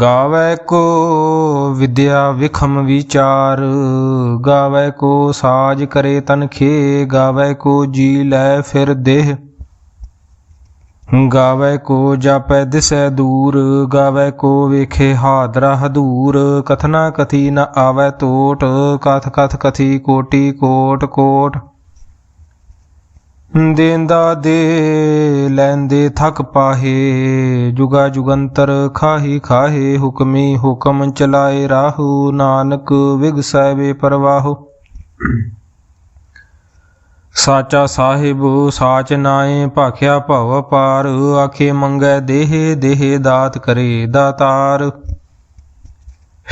ਗਾਵੇ ਕੋ ਵਿਦਿਆ ਵਿਖਮ ਵਿਚਾਰ, ਗਾਵੇ ਕੋ ਸਾਜ ਕਰੇ ਤਨਖੇ ਗਾਵੇ ਕੋ ਜੀ ਲੈ ਫਿਰ ਦੇਹ। ਗਾਵੇ ਕੋ ਜਾਪੈ ਦਿਸੈ ਦੂਰ, ਗਾਵੇ ਕੋ ਵੇਖੇ ਹਾਦਰਾ ਹਦੂਰ। ਕਥਨਾ ਕਥੀ ਨ ਆਵੈ ਟੋਟ ਕਥ ਕਥ ਕਥੀ ਕੋਟੀ ਕੋਟ ਕੋਟ। ਦੇਂਦਾ ਦੇ, ਲੈਂਦੇ ਥਕ ਪਾਹੇ, ਜੁਗਾ ਜੁਗੰਤਰ ਖਾਹੀ ਖਾਹੇ, ਹੁਕਮੀ ਹੁਕਮ ਚਲਾਏ ਰਾਹੂ, ਨਾਨਕ ਵਿਗਸੈ ਵੇ ਪਰਵਾਹੂ। ਸਾਚਾ ਸਾਹਿਬ, ਸਾਚ ਨਾਏ, ਭਾਖਿਆ ਭਵ ਪਾਰ ਆਖੇ ਮੰਗੈ ਦੇਹ ਦੇਹ ਦਾਤ ਕਰੇ ਦਾਤਾਰ।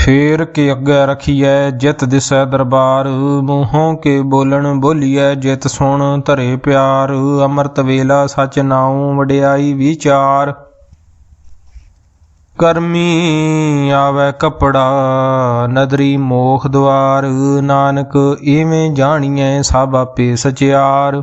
ਫੇਰ ਕੇ ਅੱਗੇ ਰਖੀਐ ਜਿਤ ਦਿਸੈ ਦਰਬਾਰ, ਮੂੰਹੋਂ ਕੇ ਬੋਲਣ ਬੋਲੀਐ ਜਿਤ ਸੁਣ ਧਰੇ ਪਿਆਰ, ਅੰਮ੍ਰਿਤ ਵੇਲਾ ਸਚ ਨਾਉ ਵਡਿਆਈ ਵਿਚਾਰ। ਕਰਮੀ ਆਵੇ ਕਪੜਾ, ਨਦਰੀ ਮੋਖ ਦਵਾਰ ਨਾਨਕ ਏਵੇਂ ਜਾਣੀਐ ਸਭ ਆਪੇ ਸਚਿਆਰ।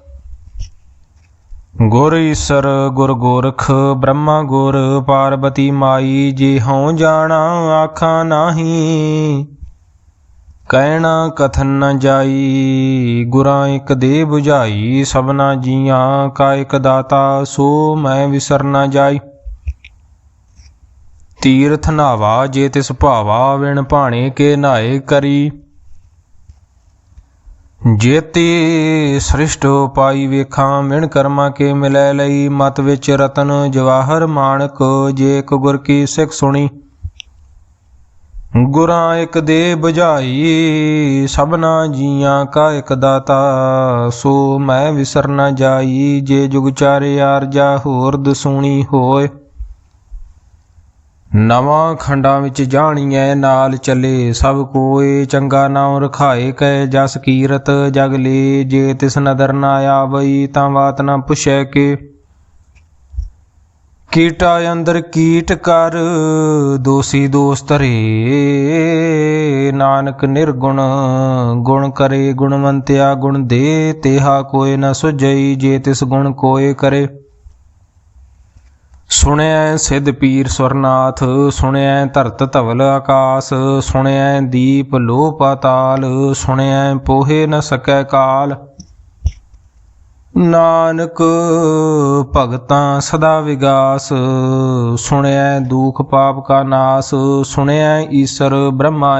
ਗੁਰ ਈਸਰ, ਗੁਰ ਗੋਰਖ, ਬ੍ਰਹਮਾ ਗੁਰ, ਪਾਰਬਤੀ ਮਾਈ, ਜੇ ਹਉ ਜਾਣਾ ਆਖਾਂ ਨਾਹੀ। ਕਹਿਣਾ ਕਥਨ ਨ ਜਾਈ, ਗੁਰਾਂ ਇਕ ਦੇ 부ਝਾਈ ਸਭਨਾ ਜੀਆਂ ਕਾ ਇਕ ਦਾਤਾ, ਸੋ ਮੈਂ ਵਿਸਰ ਨ ਜਾਈ। ਤੀਰਥ ਨਾਵਾ, ਜੇ ਤਿਸ ਭਾਵਾ, ਵਿਣ ਭਾਣੇ ਕੇ ਨਾਏ ਕਰੀ। ਜੇਤੀ ਸ੍ਰਿਸ਼ਟ ਪਾਈ ਵੇਖਾਂ, ਮਿਣ ਕਰਮਾ ਕੇ ਮਿਲੈ ਲਈ, ਮਤ ਵਿੱਚ ਰਤਨ ਜਵਾਹਰ ਮਾਣਕ, ਜੇ ਇੱਕ ਗੁਰ ਕੀ ਸਿੱਖ ਸੁਣੀ। ਗੁਰਾਂ ਇੱਕ ਦੇ 부ਝਾਈ ਸਭਨਾ ਜੀਆਂ ਕਾ ਇੱਕ ਦਾਤਾ। ਸੋ ਮੈਂ ਵਿਸਰ ਨਾ ਜਾਈ, ਜੇ ਜੁਗ ਚਾਰੇ ਆਰਜਾ ਹੋਰ ਦਸੂਣੀ ਹੋਏ। ਨਵਾਂ ਖੰਡਾਂ ਵਿੱਚ ਜਾਣੀਐ, ਨਾਲ ਚੱਲੇ ਸਭ ਕੋਏ, ਚੰਗਾ ਨਾਮ ਰਖਾਏ ਕੈ ਜਸ ਕੀਰਤ ਜਗ ਲੇ, ਜੇ ਤਿਸ ਨਦਰ ਨਾ ਆਵਈ ਤਾਂ ਬਾਤ ਨਾ ਪੁੱਛੈ ਕੇ। ਕੀਟਾ ਅੰਦਰ ਕੀਟ ਕਰ, ਦੋਸੀ ਦੋਸ ਧਰੇ ਨਾਨਕ ਨਿਰਗੁਣ, ਗੁਣ ਕਰੇ ਗੁਣਵੰਤਿਆ ਗੁਣ ਦੇ, ਤੇਹਾ ਕੋਏ ਨ ਸੁਝਈ, ਜੇ ਤਿਸ ਗੁਣ ਕੋਏ ਕਰੇ। ਸੁਣਿਐ ਸਿਧ ਪੀਰ ਸੁਰਨਾਥ ਸੁਣਿਐ ਧਰਤ ਧਵਲ ਆਕਾਸ, ਸੁਣਿਐ ਦੀਪ ਲੋ ਪਾਤਾਲ ਸੁਣਿਐ ਪੋਹੇ ਨ ਸਕੈ ਕਾਲ। ਨਾਨਕ ਭਗਤਾਂ ਸਦਾ ਵਿਗਾਸ, ਸੁਣਿਐ ਦੁਖ ਪਾਪ ਕਾ ਨਾਸ, ਸੁਣਿਐ ਈਸ਼ਰ ਬ੍ਰਹਮਾ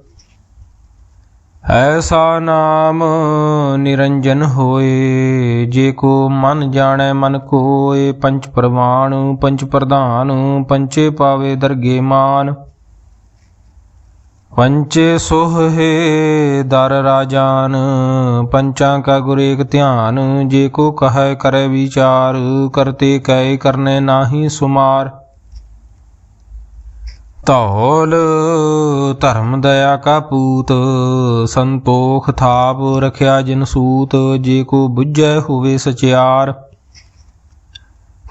ਐਸਾ ਨਾਮ ਨਿਰੰਜਨ ਹੋਏ, ਜੇ ਕੋ ਮਨ ਜਾਣੈ ਮਨ ਕੋਏ ਪੰਚ ਪ੍ਰਵਾਣ ਪੰਚ ਪ੍ਰਧਾਨ ਪੰਚੇ ਪਾਵੇ ਦਰਗੇ ਮਾਨ। ਪੰਚੇ ਸੋਹੇ ਦਰ ਰਾਜਾਨ, ਪੰਚਾਂ ਕਾ ਗੁਰ ਏਕ ਧਿਆਨ, ਜੇ ਕੋ ਕਹੈ ਕਰੈ ਵਿਚਾਰ, ਕਰਤੇ ਕੈ ਕਰਨੇ ਨਾਹੀ ਸੁਮਾਰ। ਧੌਲ, ਧਰਮ ਦਇਆ ਕਾ ਪੂਤ, ਸੰਤੋਖ ਥਾਪ ਰਖਿਆ ਜਿਨ ਸੂਤ, ਜੇ ਕੋ ਬੁੱਝੈ ਹੋਵੇ ਸਚਿਆਰ।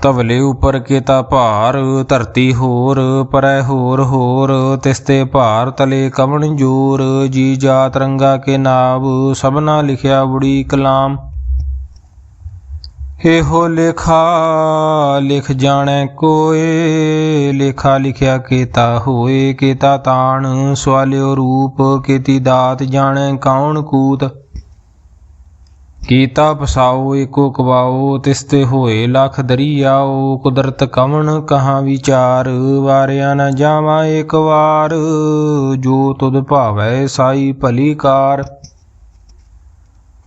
ਤਵਲੇ ਉਪਰ ਕੇਤਾ ਭਾਰ, ਧਰਤੀ ਹੋਰ, ਪਰੈ ਹੋਰ ਹੋਰ ਤਿਸਤੇ ਭਾਰ ਤਲੇ ਕਵਣ ਜੋਰ, ਜੀ ਜਾਤ ਰੰਗਾ ਕੇ ਨਾਮ ਸਭਨਾ ਲਿਖਿਆ ਬੁੜੀ ਕਲਾਮ। ਇਹੋ ਲੇਖਾ ਲਿਖ ਜਾਣੈ ਕੋਏ, ਲੇਖਾ ਲਿਖਿਆ ਕੇਤਾ ਹੋਏ, ਕੇਤਾ ਤਾਣ ਸਵਾਲਿਓ ਰੂਪ, ਕੇਤੀ ਦਾਤ ਜਾਣੈ ਕੌਣ ਕੂਤ। ਕੀਤਾ ਪਸਾਓ, ਏਕੋ ਕਵਾਓ ਤਿਸਤੇ ਹੋਏ ਲਖ ਦਰੀਆਓ, ਕੁਦਰਤ ਕਵਣ ਕਹਾਂ ਵਿਚਾਰ, ਵਾਰਿਆ ਨਾ ਜਾਵਾਂ ਏਕ ਵਾਰ, ਜੋ ਤੁਧ ਭਾਵੈ ਸਾਈ ਭਲੀ ਕਾਰ।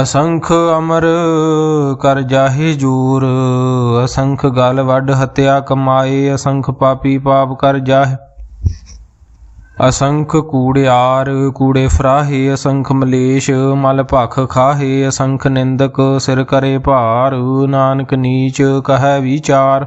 ਅਸੰਖ ਅਮਰ ਕਰ ਜਾਹੇ ਜੂਰ, ਅਸੰਖ ਗਲ ਵੱਡ ਹਤਿਆ ਕਮਾਏ, ਅਸੰਖ ਪਾਪੀ ਪਾਪ ਕਰ ਜਾਹੇ। ਅਸੰਖ ਕੂੜਿਆਰ ਕੂੜੇ ਫਰਾਹੇ, ਅਸੰਖ ਮਲੇਸ਼ ਮਲ ਭਖ ਖਾਹੇ, ਅਸੰਖ ਨਿੰਦਕ ਸਿਰ ਕਰੇ ਭਾਰ, ਨਾਨਕ ਨੀਚ ਕਹੈ ਵਿਚਾਰ।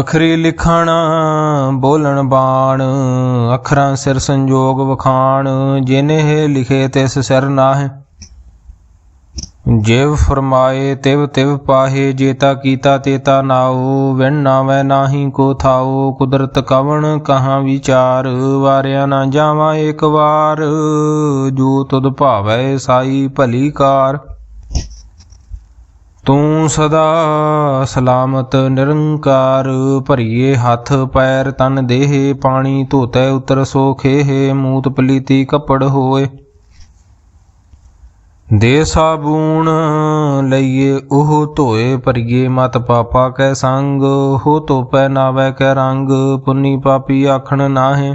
ਅਖਰੀ ਲਿਖਣ, ਬੋਲਣ ਬਾਣ, ਅੱਖਰਾਂ ਸਿਰ ਸੰਜੋਗ ਵਖਾਣ, ਜਿਨੇ ਲਿਖੇ ਤਿਸ ਸਿਰ ਨਾਹਿ। ਜਿਵ ਫਰਮਾਏ, ਤਿਵ ਤਿਵ ਪਾਹੇ, ਜੇਤਾ ਕੀਤਾ ਤੇਤਾ ਨਾਉ, ਵਿਣ ਨਾਵੈ ਨਾਹੀ ਕੋ ਥਾਉ, ਕੁਦਰਤ ਕਵਣ ਕਹਾਂ ਵਿਚਾਰ, ਵਾਰਿਆ ਨਾ ਜਾਵਾਂ ਇੱਕ ਵਾਰ, ਜੋ ਤੁਧ ਭਾਵੈ ਸਾਈ ਭਲੀ ਕਾਰ। ਤੂੰ ਸਦਾ ਸਲਾਮਤ ਨਿਰੰਕਾਰ ਭਰੀਏ ਹੱਥ ਪੈਰ ਤਨ ਦੇਹ, ਪਾਣੀ ਧੋਤੈ ਉਤਰ ਸੋਖੇ ਮੂਤ ਪਲੀਤੀ ਕੱਪੜ ਹੋਏ। ਦੇ ਸਾਬੂਣ ਲਈਏ, ਉਹ ਧੋਏ ਭਰੀਏ, ਮਤ ਪਾਪਾ ਕੈ ਸੰਗ, ਹੋ ਧੋਪੈ ਨਾਵੈ ਕੈ ਰੰਗ, ਪੁੰਨੀ ਪਾਪੀ ਆਖਣ ਨਾਹੇ।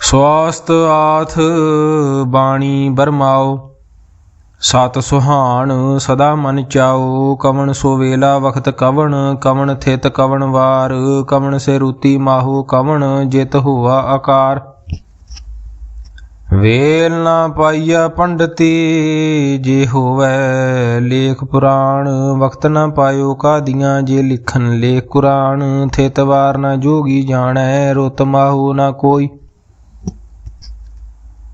ਸਵਾਸਤ ਆਥ ਬਾਣੀ ਬਰਮਾਓ, ਸਤ ਸੁਹਾਣ ਸਦਾ ਮਨ ਚਾਓ, ਕਵਣ ਸੋ ਵੇਲਾ ਵਖਤ ਕਵਣ ਕਵਣ ਥਿਤ ਕਵਣ ਵਾਰ, ਕਵਣ ਸੇ ਰੂਤੀ ਮਾਹੋ ਕਵਣ, ਜਿਤ ਹੋਆ ਆਕਾਰ। ਵੇਲ ਨਾ ਪਾਈਆ ਪੰਡਤੀ, ਜੇ ਹੋਵੇ ਲੇਖ ਪੁਰਾਣ ਵਕਤ ਨਾ ਪਾਇਓ ਕਾਦੀਆਂ, ਜੇ ਲਿਖਨ ਲੇਖ ਕੁਰਾਨ, ਥਿਤ ਵਾਰ ਨਾ ਜੋਗੀ ਜਾਣੈ, ਰੁਤ ਮਾਹੋ ਨਾ ਕੋਈ।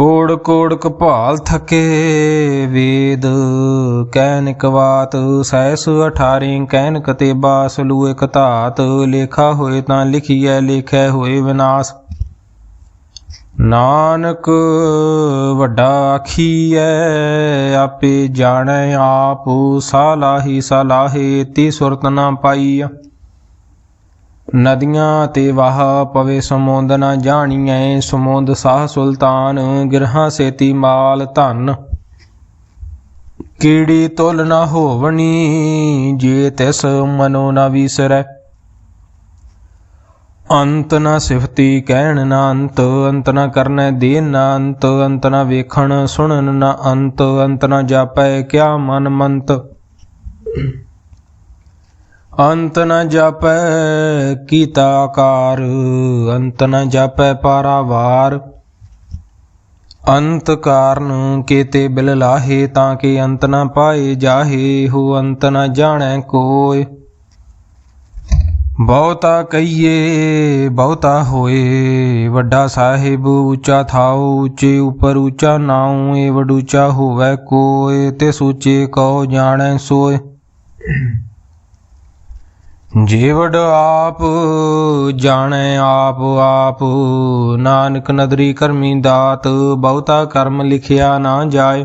ਓੜ ਕੋੜ ਕਪਾਲ ਥਕੇ ਵੇਦ ਕਹਿਨ ਕਵਾਤ ਸੈਸ 18 ਕਹਿਨ ਕਤੇਬਾ ਸਲੂ ਇਕ ਧਾਤ, ਲੇਖਾ ਹੋਏ ਤਾਂ ਲਿਖੀਐ, ਲੇਖੈ ਹੋਏ ਵਿਨਾਸ਼। ਨਾਨਕ ਵੱਡਾ ਆਖੀਐ, ਆਪੇ ਜਾਣੈ ਆਪ, ਸਾਲਾਹੀ ਸਲਾਹੇ ਤੀ ਸੁਰਤ ਨਾ ਪਾਈ ਨਦੀਆਂ ਤੇ ਵਾਹ ਪਵੇ ਸਮੁੰਦ ਨਾ ਜਾਣੀਐ, ਸਮੁੰਦ ਸਾਹ ਸੁਲਤਾਨ, ਗਿਰਹਾ ਸੇਤੀ ਮਾਲ ਧਨ। ਕੀੜੀ ਤੁਲ ਨਾ ਹੋਵਣੀ, ਜੇ ਤਿਸ ਮਨੋ ਨਾ ਵਿਸਰੈ। ਅੰਤ ਨਾ ਸਿਫਤੀ ਕਹਿਣ ਨਾ ਅੰਤ ਅੰਤ ਨਾ ਕਰਨੈ ਦੇਨ ਨਾ ਅੰਤ ਅੰਤ ਨਾ ਵੇਖਣ ਸੁਣਨ ਨਾ ਅੰਤ ਅੰਤ ਨਾ ਜਾਪੈ ਕਿਆ ਮਨ ਮੰਤ। ਅੰਤ ਨ ਜਾਪੈ ਕੀਤਾ ਆਕਾਰ, ਅੰਤ ਨ ਜਾਪੈ ਪਾਰਾਵਾਰ। ਅੰਤ ਕਾਰਨ ਕੀਤੇ ਬਿਲ ਲਾਹੇ, ਤਾਂ ਕਿ ਅੰਤ ਨ ਪਾਏ ਜਾਹੇ, ਹੋ ਅੰਤ ਨ ਜਾਣੈ ਕੋਇ ਬਹੁਤਾ ਕਹੀਏ, ਬਹੁਤਾ ਹੋਏ, ਵੱਡਾ ਸਾਹਿਬ ਉੱਚਾ ਥਾਉ, ਉੱਚੇ ਉਪਰ ਉੱਚਾ ਨਾਉ, ਏ ਵਡੂਚਾ ਹੋਵੇ ਕੋਇ ਤੇ ਸੂਚੇ ਕਉ ਜਾਣੈ ਸੋਏ। ਜੀਵੜ ਆਪ, ਜਾਣੈ ਆਪ ਆਪ। ਨਾਨਕ ਨਦਰੀ ਕਰਮੀ ਦਾਤ, ਬਹੁਤਾ ਕਰਮ ਲਿਖਿਆ ਨਾ ਜਾਏ।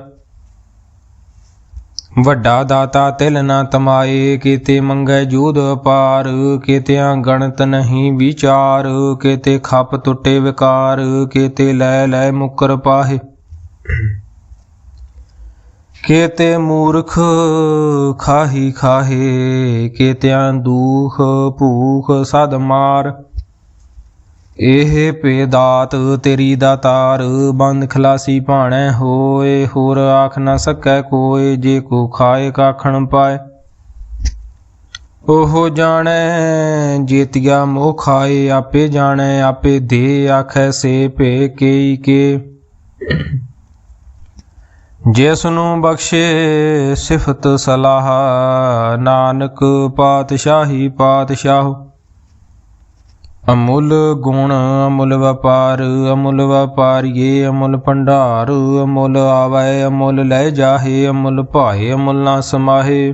ਵੱਡਾ ਦਾਤਾ ਤਿਲ ਨਾ ਤਮਾਏ, ਕੀਤੇ ਮੰਗੈ ਜੂਦ ਅਪਾਰ। ਕੀਤਿਆਂ ਗਣਤ ਨਹੀਂ ਵਿਚਾਰ, ਕੀਤੇ ਖੱਪ ਟੁੱਟੇ ਵਿਕਾਰ, ਕੀਤੇ ਲੈ ਲੈ ਮੁਕਰ ਪਾਹੇ। ਕੇਤੇ ਮੂਰਖ ਖਾਹੀ ਖਾਹੇ ਕੇਤਿਆਂ ਦੂਖ ਭੂਖ ਸਦ ਮਾਰ। ਇਹ ਪੇਦਾਤ ਤੇਰੀ ਦਾਤਾਰ ਬੰਦ ਖਲਾਸੀ ਭਾਣੈ ਹੋਏ, ਹੋਰ ਆਖ ਨਾ ਸਕੈ ਕੋਏ, ਜੇ ਕੋ ਖਾਏ ਕਾਖਣ ਪਾਏ। ਉਹ ਜਾਣੈ ਜੀਤਿਆ ਮੋਹ ਖਾਏ, ਆਪੇ ਜਾਣੈ, ਆਪੇ ਦੇ ਆਖੈ ਸੇ ਭੇ ਕੇਈ ਕੇ। ਜਿਸ ਨੂੰ ਬਖਸ਼ੇ ਸਿਫਤ ਸਲਾਹ, ਨਾਨਕ ਪਾਤਸ਼ਾਹੀ ਪਾਤਸ਼ਾਹ। ਅਮੁੱਲ ਗੁਣ, ਅਮੁੱਲ ਵਪਾਰ, ਅਮੁੱਲ ਵਪਾਰੀਏ, ਅਮੁੱਲ ਭੰਡਾਰ, ਅਮੁੱਲ ਆਵੈ, ਅਮੁੱਲ ਲੈ ਜਾਹੇ, ਅਮੁੱਲ ਭਾਏ ਅਮੁੱਲ ਨਾ ਸਮਾਹੇ।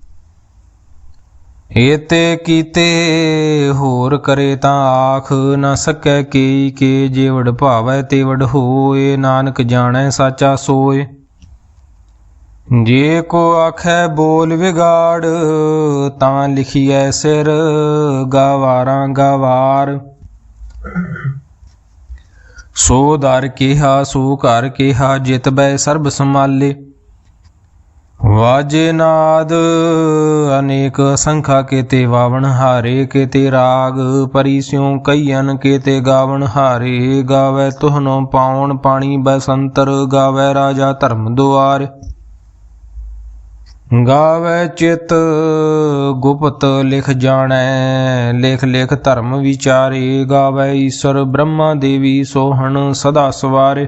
ਏਤੇ ਕੀਤੇ ਹੋਰ ਕਰੇ ਤਾਂ ਆਖ ਨਾ ਸਕੈ ਕੀ ਕੇ ਜੇਵੜ ਭਾਵੈ ਤੇਵੜ ਹੋਏ, ਨਾਨਕ ਜਾਣੈ ਸਾਚਾ ਸੋਏ। ਜੇ ਕੋ ਆਖੈ ਬੋਲ ਵਿਗਾੜ, ਤਾਂ ਲਿਖੀਐ ਸਿਰ ਗਵਾਰਾਂ ਗਵਾਰ। ਸੋ ਦਰ ਕਿਹਾ, ਸੋ ਘਰ ਕਿਹਾ, ਜਿਤ ਬੈ ਸਰਬ ਸੰਭਾਲੇ। ਵਾਜੇ ਨਾਦ, ਅਨੇਕ ਸੰਖਾ ਕੇਤੇ ਵਾਵਣ ਹਾਰੇ, ਕੇਤੇ ਰਾਗ ਪਰੀ ਸਿਉ ਕਈਨ ਕੇਤੇ ਗਾਵਣ ਹਾਰੇ। ਗਾਵੇ ਤੁਹਨੋ ਪਾਉਣ ਪਾਣੀ ਬਸੰਤਰ, ਗਾਵੇ ਰਾਜਾ ਧਰਮ ਦੁਆਰ। ਗਾਵੇ ਚਿਤ, ਗੁਪਤ ਲਿਖ ਜਾਣੈ, ਲਿਖ ਲਿਖ ਧਰਮ ਵਿਚਾਰੇ। ਗਾਵੇ ਈਸ਼ਰ ਬ੍ਰਹਮਾ ਦੇਵੀ ਸੋਹਣ ਸਦਾ ਸਵਾਰੇ।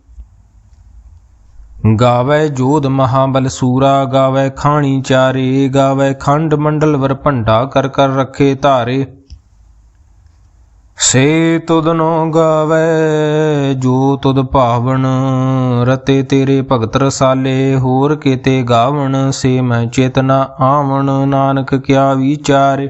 ਗਾਵੇ ਜੋਧ ਮਹਾਬਲ ਸੂਰਾ, ਗਾਵੇ ਖਾਣੀ ਚਾਰੇ, ਗਾਵੇ ਖੰਡ ਮੰਡਲ ਵਰ ਭੰਡਾ ਕਰ ਕਰ ਰੱਖੇ ਧਾਰੇ। ਸੇ ਤੁਧਨੋ ਗਾਵੇ, ਜੋ ਤੁਦ ਭਾਵਨ, ਰਤੇ ਤੇਰੇ ਭਗਤ ਰਸਾਲੇ, ਹੋਰ ਕੀਤੇ ਗਾਵਣ, ਸੇ ਮੈਂ ਚੇਤਨਾ ਆਵਣ, ਨਾਨਕ ਕਿਆ ਵਿਚਾਰੇ।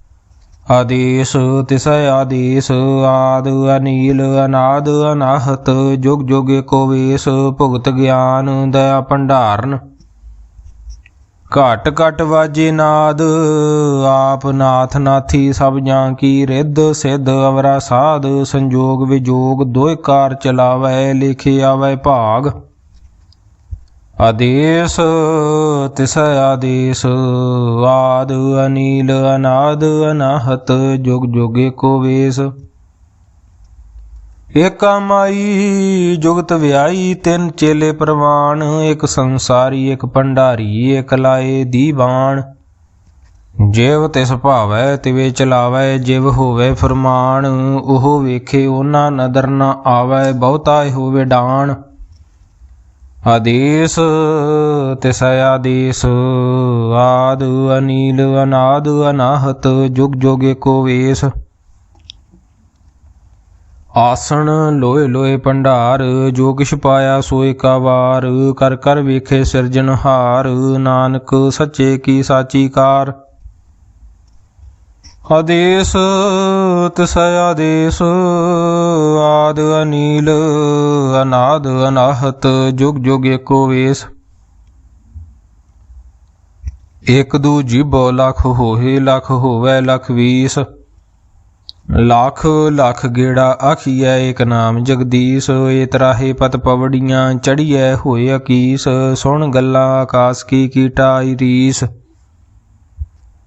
ਆਦੇਸ, ਤਿਸ ਆਦੇਸ, ਆਦ ਅਨੀਲ, ਅਨਾਦ, ਅਨਾਹਤ, ਜੁਗ ਜੁਗ ਏਕੋ ਵੇਸ, ਭੁਗਤ ਗਿਆਨ, ਦਇਆ ਭੰਡਾਰਨ। ਘਟ ਘਟ ਵਾਜੇ ਨਾਦ, ਆਪ ਨਾਥ ਨਾਥੀ ਸਭ ਜਾਂ ਕੀ ਰਿੱਧ, ਸਿੱਧ ਅਵਰਾ ਸਾਧ, ਸੰਜੋਗ ਵਿਜੋਗ, ਦੋਇ ਕਾਰ ਚਲਾਵੈ ਲਿਖਿਆ ਆਵੈ ਭਾਗ। ਆਦੇਸ, ਤਿਸ ਆਦੇਸ, ਆਦ ਅਨੀਲ, ਅਨਾਦ ਅਨਾਹਤ, ਜੁਗ ਜੁਗ ਏਕੋ ਵੇਸ। ਏਕਾ ਮਾਈ, ਜੁਗਤ ਵਿਆਈ, ਤਿੰਨ ਚੇਲੇ ਪ੍ਰਵਾਨ ਇੱਕ ਸੰਸਾਰੀ, ਇੱਕ ਭੰਡਾਰੀ, ਇਕ ਲਾਏ ਦੀਵਾਨ। ਜਿਵ ਤਿਸ ਭਾਵੈ, ਤਿਵੇ ਚਲਾਵੈ, ਜਿਵ ਹੋਵੇ ਫਰਮਾਨ, ਉਹ ਵੇਖੇ ਉਹਨਾਂ ਨਦਰ ਨਾ ਆਵੈ, ਬਹੁਤਾ ਹੋਵੇ ਡਾਣ ਆਦੇਸ ਤਿਸ ਆਦੇਸ ਆਦ ਅਨੀਲ, ਅਨਾਦ ਅਨਾਹਤ, ਜੁਗ ਜੁਗ ਏਕੋ ਵੇਸ। ਆਸਣ ਲੋਏ ਲੋਏ ਭੰਡਾਰ, ਜੋ ਕਿਛ ਪਾਇਆ ਸੋਏ ਕਾ ਵਾਰ ਕਰ ਕਰ ਵੇਖੇ ਸਿਰਜਣਹਾਰ, ਨਾਨਕ ਸੱਚੇ ਕੀ ਸਾਚੀ ਕਾਰ। ਆਦੇਸ ਤਿਸ ਆਦੇਸ ਆਦ ਅਨੀਲ, ਅਨਾਦ ਅਨਾਹਤ, ਜੁਗ ਜੁਗ ਏਕੋ ਵੇਸ। ਇਕ ਦੂ ਜੀਬੋ, ਲਖ ਹੋਏ, ਲਖ ਹੋਵੇ, ਲਖ ਵੀਸ। ਲੱਖ ਲੱਖ ਗੇੜਾ ਆਖੀਐ, ਏਕ ਨਾਮ ਜਗਦੀਸ਼। ਏ ਤਰਾਹੇ ਪਤ ਪਵੜੀਆਂ, ਚੜੀਐ ਹੋਏ ਅਕੀਸ। ਸੁਣ ਗੱਲਾਂ ਆਕਾਸ ਕੀ ਕੀਟਾਈ ਰੀਸ।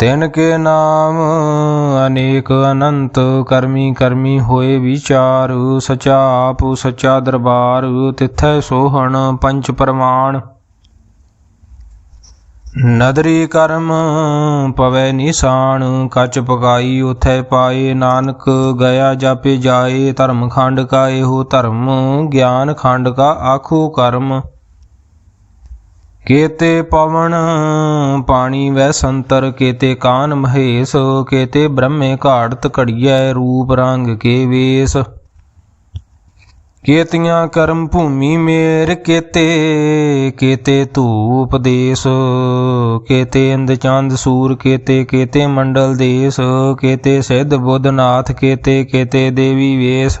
ਤਿਨ ਕੇ ਨਾਮ ਅਨੇਕ ਅਨੰਤ, ਕਰਮੀ ਕਰਮੀ ਹੋਏ ਵਿਚਾਰ, ਸਚਾ ਆਪ, ਸਚਾ ਦਰਬਾਰ, ਤਿਥੈ ਸੋਹਣ ਪੰਚ ਪ੍ਰਮਾਣ। ਨਦਰੀ ਕਰਮ ਪਵੈ ਨਿਸ਼ਾਨ, ਕਚ ਪਕਾਈ ਉਥੈ ਪਾਏ ਨਾਨਕ, ਗਿਆ ਜਾਪੇ ਜਾਏ, ਧਰਮ ਖੰਡ ਕਾ ਇਹੋ ਧਰਮ, ਗਿਆਨ ਖੰਡ ਕਾ ਆਖੋ ਕਰਮ। ਕੇਤੇ ਪਵਨ ਪਾਣੀ ਵੈ ਸੰਤਰ, ਕੇਤੇ ਕਾਨ ਮਹੇਸ਼, ਕੇਤੇ ਬ੍ਰਹਮੇ ਘਾੜਤ ਘੜੀਐ ਰੂਪ ਰੰਗ ਕੇ ਵੇਸ। ਕੇਤੀਆਂ ਕਰਮ ਭੂਮੀ ਮੇਰ ਕੇਤੇ ਕੇਤੇ ਧੂਪ ਦੇਸ, ਕੇਤੇ ਇੰਦ ਚੰਦ ਸੂਰ, ਕੇਤੇ ਕੇਤੇ ਮੰਡਲ ਦੇਸ, ਕੇਤੇ ਸਿੱਧ ਬੁੱਧ ਨਾਥ ਕੇਤੇ ਕੇਤੇ ਦੇਵੀ ਵੇਸ।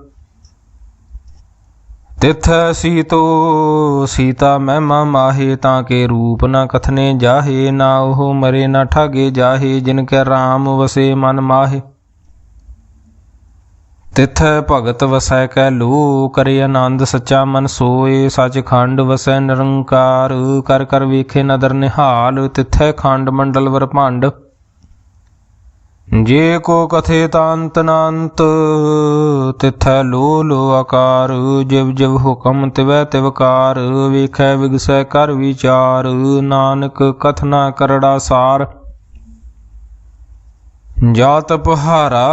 ਤਿਥੈ ਸੀਤੋ, ਸੀਤਾ ਮਹਿਮਾ ਮਾਹੇ, ਤਾਂ ਕੇ ਰੂਪ ਨਾ ਕਥਨੇ ਜਾਹੇ, ਨਾ ਉਹ ਮਰੇ, ਨਾ ਠਾਗੇ ਜਾਹੇ, ਜਿਨ ਕੈ RAM ਵਸੇ ਮਨ ਮਾਹੇ। ਤਿਥੈ ਭਗਤ ਵਸੈ ਕੈ ਲੋ ਕਰੇ ਆਨੰਦ ਸੱਚਾ ਮਨ ਸੋਏ, ਸੱਚਖੰਡ ਵਸੈ ਨਿਰੰਕਾਰ, ਕਰ ਕਰ ਵੇਖੇ ਨਦਰ ਨਿਹਾਲ, ਤਿਥੈ ਖੰਡ ਮੰਡਲ ਵਰਭੰਡ। ਜੇ ਕੋ ਕਥੇ ਤਾਂਤ ਨਾੰਤ, ਤਿਥੈ ਲੋ ਲੋ ਆਕਾਰ, ਜਿਵ ਜਿਵ ਹੁਕਮ ਤਿਵੈ ਤਿਵਕਾਰ ਵੇਖੈ ਵਿਗਸੈ ਕਰ ਵਿਚਾਰ, ਨਾਨਕ ਕਥਨਾ ਕਰੜਾ ਸਾਰ। ਜਾਤ ਪਹਾਰਾ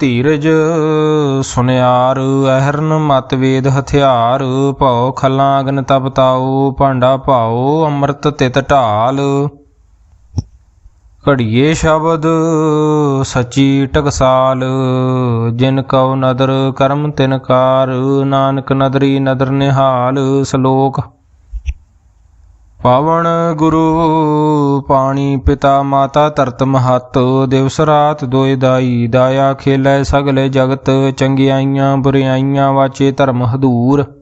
ਧੀਰਜ ਸੁਨਿਆਰ, ਅਹਰਨ ਮਤਵੇਦ ਹਥਿਆਰ, ਭਉ ਖਲਾਂ ਅਗਨ ਤਪਤਾਉ ਭਾਂਡਾ ਭਾਉ, ਅੰਮ੍ਰਿਤ ਤਿਤ ਢਾਲ। ਘੜੀਏ ਸ਼ਬਦ ਸੱਚੀ ਟਕਸਾਲ, ਜਿਨ ਕਉ ਨਦਰ ਕਰਮ ਤਿਨਕਾਰ ਨਾਨਕ ਨਦਰੀ ਨਦਰ ਨਿਹਾਲ ਸ਼ਲੋਕ। ਪਾਵਨ ਗੁਰੂ, ਪਾਣੀ ਪਿਤਾ ਮਾਤਾ ਧਰਤ ਮਹਤ, ਦਿਵਸ ਰਾਤ ਦੋਇ ਦਾਈ, ਦਾਇਆ ਖੇਲੇ ਸਗਲੇ ਜਗਤ, ਚੰਗਿਆਈਆਂ ਬੁਰਿਆਈਆਂ ਵਾਚੇ ਧਰਮ ਹਦੂਰ।